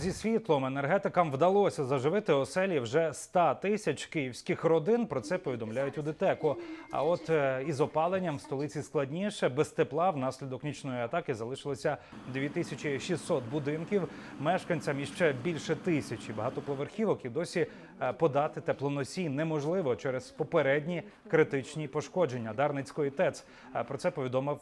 Зі світлом енергетикам вдалося заживити оселі вже 100 тисяч київських родин. Про це повідомляють у ДТЕКу. А от е, із опаленням в столиці складніше. Без тепла внаслідок нічної атаки залишилося 2600 будинків. Мешканцям іще більше тисячі багатоповерхівок і досі е, подати теплоносій неможливо через попередні критичні пошкодження Дарницької ТЕЦ. Е, Про це повідомив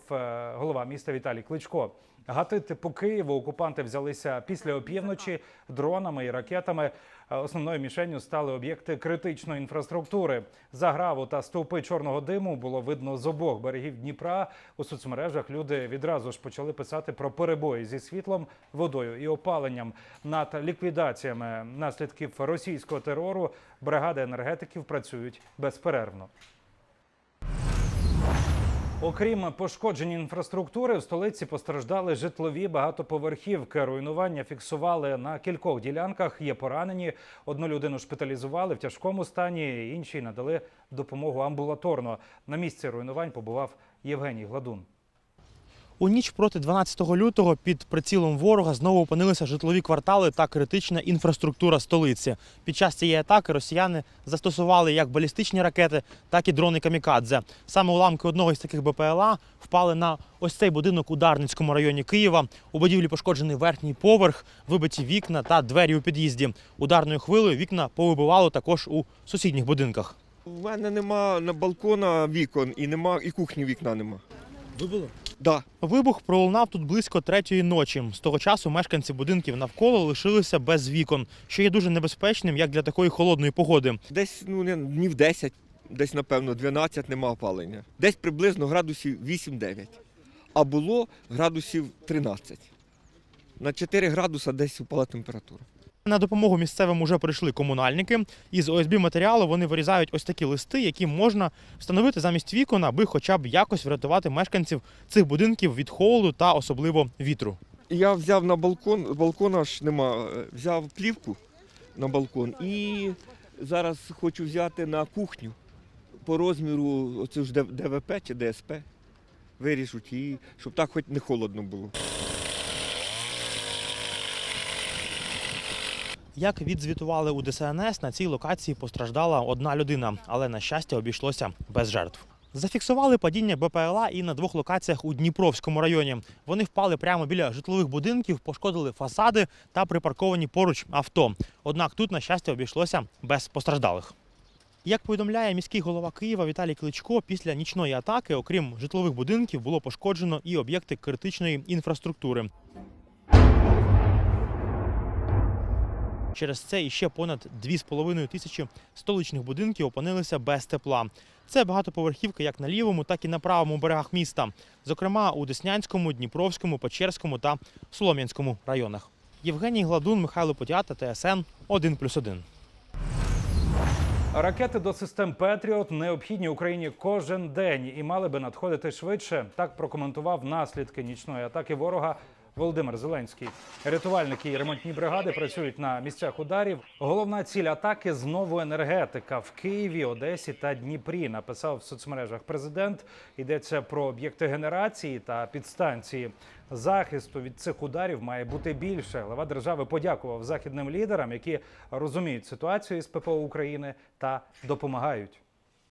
голова міста Віталій Кличко. Гатити по Києву окупанти взялися після опівночі дронами і ракетами. Е, Основною мішенню стали об'єкти критичної інфраструктури. Заграву та стовпи чорного диму було видно з обох берегів Дніпра. У соцмережах люди відразу ж почали писати про перебої зі світлом, водою і опаленням. Над ліквідаціями наслідків російського терору бригади енергетиків працюють безперервно. Окрім пошкоджень інфраструктури, в столиці постраждали житлові багатоповерхівки. Руйнування фіксували на кількох ділянках. Є поранені. Одну людину шпиталізували в тяжкому стані, іншій надали допомогу амбулаторно. На місці руйнувань побував Євгеній Гладун. У ніч проти 12 лютого під прицілом ворога знову опинилися житлові квартали та критична інфраструктура столиці. Під час цієї атаки росіяни застосували як балістичні ракети, так і дрони камікадзе. Саме уламки одного із таких БПЛА впали на ось цей будинок у Дарницькому районі Києва. У будівлі пошкоджений верхній поверх, вибиті вікна та двері у під'їзді. Ударною хвилею вікна повибивало також у сусідніх будинках. У мене нема на балкона вікон і нема і кухні вікна нема. Вибило? Да. Вибух пролунав тут близько третьої ночі. З того часу мешканці будинків навколо лишилися без вікон, що є дуже небезпечним як для такої холодної погоди. Десь ну не днів 10, десь напевно 12 нема опалення. Десь приблизно градусів 8-9. А було градусів 13. На 4 градуса десь упала температура. На допомогу місцевим уже прийшли комунальники. Із ОСБ матеріалу вони вирізають ось такі листи, які можна встановити замість вікон, аби хоча б якось врятувати мешканців цих будинків від холоду та особливо вітру. Я взяв на балкон, балкона ж нема, взяв плівку на балкон і зараз хочу взяти на кухню по розміру оцю ж ДВП чи ДСП. Виріжуть її, щоб так хоч не холодно було. Як відзвітували у ДСНС, на цій локації постраждала одна людина, але на щастя обійшлося без жертв. Зафіксували падіння БПЛА і на двох локаціях у Дніпровському районі. Вони впали прямо біля житлових будинків, пошкодили фасади та припарковані поруч авто. Однак тут, на щастя, обійшлося без постраждалих. Як повідомляє міський голова Києва Віталій Кличко, після нічної атаки, окрім житлових будинків, було пошкоджено і об'єкти критичної інфраструктури. Через це іще понад 2,5 тисячі столичних будинків опинилися без тепла. Це багатоповерхівки як на лівому, так і на правому берегах міста, зокрема у Деснянському, Дніпровському, Печерському та Солом'янському районах. Євгеній Гладун, Михайло Подята, ТСН 1+,1. Ракети до систем Петріот необхідні Україні кожен день і мали би надходити швидше. Так прокоментував наслідки нічної атаки ворога Володимир Зеленський. Рятувальники і ремонтні бригади працюють на місцях ударів. Головна ціль атаки знову енергетика в Києві, Одесі та Дніпрі. Написав в соцмережах президент. Йдеться про об'єкти генерації та підстанції. Захисту від цих ударів має бути більше. Глава держави подякував західним лідерам, які розуміють ситуацію з ППО України та допомагають.